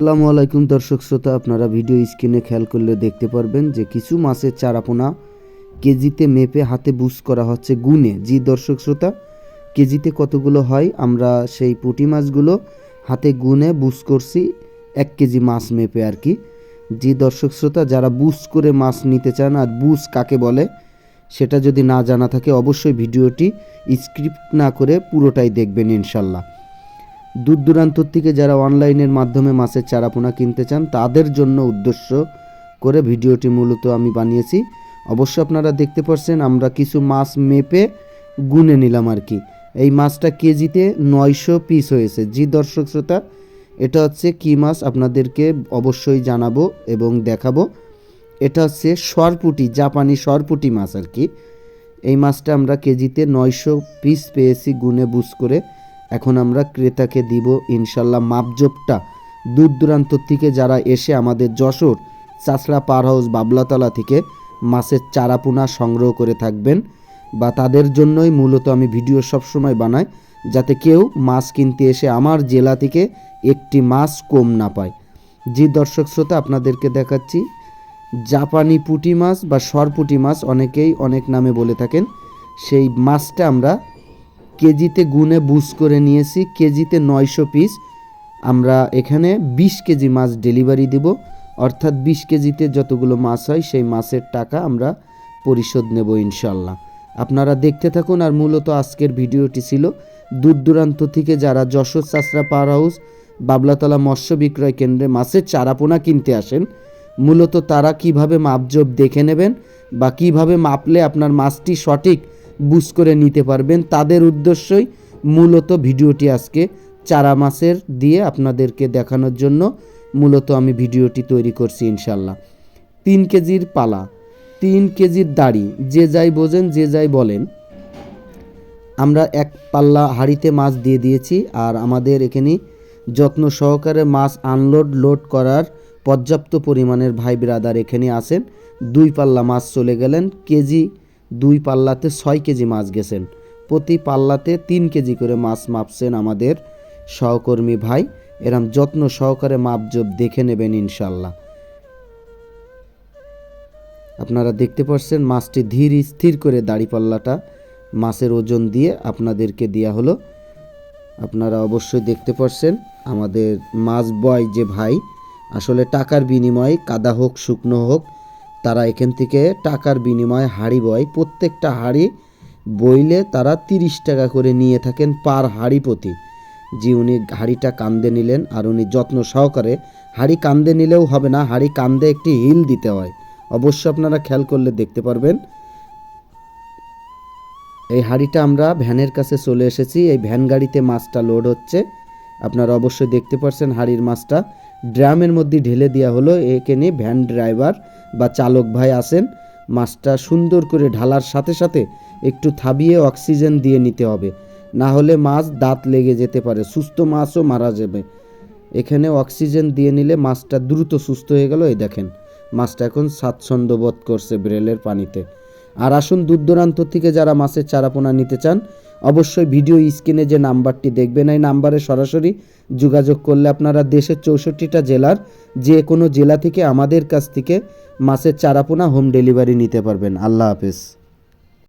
আসসালামু আলাইকুম দর্শক শ্রোতা, আপনারা ভিডিও স্ক্রিনে খেয়াল করলে দেখতে পারবেন যে কিছু মাছের চারাপোনা কেজিতে মেপে হাতে বুস করা হচ্ছে গুনে। জি দর্শক শ্রোতা, কেজিতে কতগুলো হয়? আমরা সেই পুঁটি মাছগুলো হাতে গুনে বুস করছি, এক কেজি মাছ মেপে আর কি। জি দর্শক শ্রোতা, যারা বুস করে মাছ নিতে চান আর বুস কাকে বলে, সেটা যদি না জানা থাকে, অবশ্যই ভিডিওটি স্ক্রিপ্ট না করে পুরোটাই দেখবেন ইনশাল্লাহ। দূর দূরান্ত থেকে যারা অনলাইনের মাধ্যমে মাছের চারাপোনা কিনতে চান, তাদের জন্য উদ্দেশ্য করে ভিডিওটি মূলত আমি বানিয়েছি। অবশ্য আপনারা দেখতে পাচ্ছেন আমরা কিছু মাছ মেপে গুনে নিলাম আর কি। এই মাছটা কেজিতে নয়শো পিস হয়েছে। জি দর্শক শ্রোতা, এটা হচ্ছে কী মাছ আপনাদেরকে অবশ্যই জানাব এবং দেখাবো। এটা হচ্ছে সরপুটি, জাপানি সরপুটি মাছ আর কি। এই মাছটা আমরা কেজিতে নয়শো পিস পেয়েছি গুনে বুঝ করে। এখন আমরা ক্রেতাকে দিব ইনশাল্লাহ মাপজোপটা। দূর দূরান্ত থেকে যারা এসে আমাদের যশোর, চাষড়া পার হাউস, বাবলাতলা থেকে মাছের চারাপোনা সংগ্রহ করে থাকবেন বা তাদের জন্যই মূলত আমি ভিডিও সবসময় বানাই, যাতে কেউ মাছ কিনতে এসে আমার জেলা থেকে একটি মাছ কম না পায়। জি দর্শক শ্রোতা, আপনাদেরকে দেখাচ্ছি, জাপানি পুঁটি মাছ বা সরপুঁটি মাছ অনেকেই অনেক নামে বলে থাকেন। সেই মাছটা আমরা কেজিতে গুনে বুস করে নিয়েছি, কেজিতে নয়শো পিস আমরা এখানে বিশ কেজি মাছ ডেলিভারি দিব। অর্থাৎ বিশ কেজিতে যতগুলো মাছ হয়, সেই মাছের টাকা আমরা পরিশোধ নেব ইনশাল্লাহ আপনারা দেখতে থাকুন, আর মূলত আজকের ভিডিওটি ছিল দূর দূরান্ত থেকে যারা যশোর চাষরা পাওয়ার হাউস, বাবলাতলা মৎস্য বিক্রয় কেন্দ্রে মাছের চারাপোনা কিনতে আসেন, মূলত তারা কীভাবে মাপজোপ দেখে নেবেন বা কীভাবে মাপলে আপনার মাছটি সঠিক বুঝ করে নিতে পারবেন। তাদের উদ্দেশ্যই মূলত ভিডিওটি আজকে চারা মাছের দিয়ে আপনাদেরকে দেখানোর জন্য মূলত আমি ভিডিওটি তৈরি করছি ইনশাল্লাহ তিন কেজির পালা, তিন কেজির দাড়ি, যে যাই বোঝেন, যে যাই বলেন। আমরা এক পাল্লা হাঁড়িতে মাছ দিয়ে দিয়েছি আর আমাদের এখানে যত্ন সহকারে মাছ আনলোড, লোড করার পর্যাপ্ত পরিমাণের ভাই ব্রাদার এখানে আসেন দুই পাল্লা মাছ চলে গেলেন। কেজি দুই পাল্লাতে ছয় কেজি মাছ গেছেন। প্রতি পাল্লাতে তিন কেজি করে মাছ মাপছেন আমাদের সহকর্মী ভাই। এরম যত্ন সহকারে মাপজোপ দেখে নেবেন ইনশাল্লাহ। আপনারা দেখতে পাচ্ছেন মাছটি ধীর স্থির করে দাড়িপাল্লাটা মাছের ওজন দিয়ে আপনাদেরকে দেওয়া হলো। আপনারা অবশ্যই দেখতে পাচ্ছেন আমাদের মাছ বয় যে ভাই। আসলে টাকার বিনিময়ে কাদা হোক, শুকনো হোক তারা এখান থেকে টাকার বিনিময়ে হাড়ি বয়, প্রত্যেকটা হাড়ি বইলে তারা তিরিশ টাকা করে নিয়ে থাকেন পার হাড়ি প্রতি। জি উনি হাড়িটা কান্দে নিলেন আর উনি যত্ন সহকারে হাড়ি কান্দে নিলেও হবে না, হাড়ি কান্দে একটি হিল দিতে হয়। অবশ্য আপনারা খেয়াল করলে দেখতে পারবেন। এই হাড়িটা আমরা ভ্যানের কাছে চলে এসেছি। এই ভ্যান গাড়িতে মাছটা লোড হচ্ছে। আপনারা অবশ্যই দেখতে পারছেন হাড়ির মাছটা। ড্রামের মধ্যে ঢেলে দেওয়া হলো। এখানে ভ্যান ড্রাইভার বা চালক ভাই আসেন মাছটা সুন্দর করে ঢালার সাথে সাথে একটু থাবিয়ে অক্সিজেন দিয়ে নিতে হবে। না হলে মাছ দাঁত লেগে যেতে পারে। সুস্থ মাছও মারা যাবে। এখানে অক্সিজেন দিয়ে নিলে মাছটা দ্রুত সুস্থ হয়ে গেল। এই দেখেন, মাছটা এখন স্বাচ্ছন্দ্য বোধ করছে ব্রেলের পানিতে। আর আসুন দূর দূরান্ত থেকে যারা মাছের চারাপোনা নিতে চান, অবশ্যই ভিডিও স্ক্রিনে যে নাম্বারটি দেখবেন, এই নাম্বারে সরাসরি যোগাযোগ করলে আপনারা দেশের চৌষট্টিটা জেলার যে কোনো জেলা থেকে আমাদের কাছ থেকে মাছের চারাপোনা হোম ডেলিভারি নিতে পারবেন। আল্লাহ হাফেজ।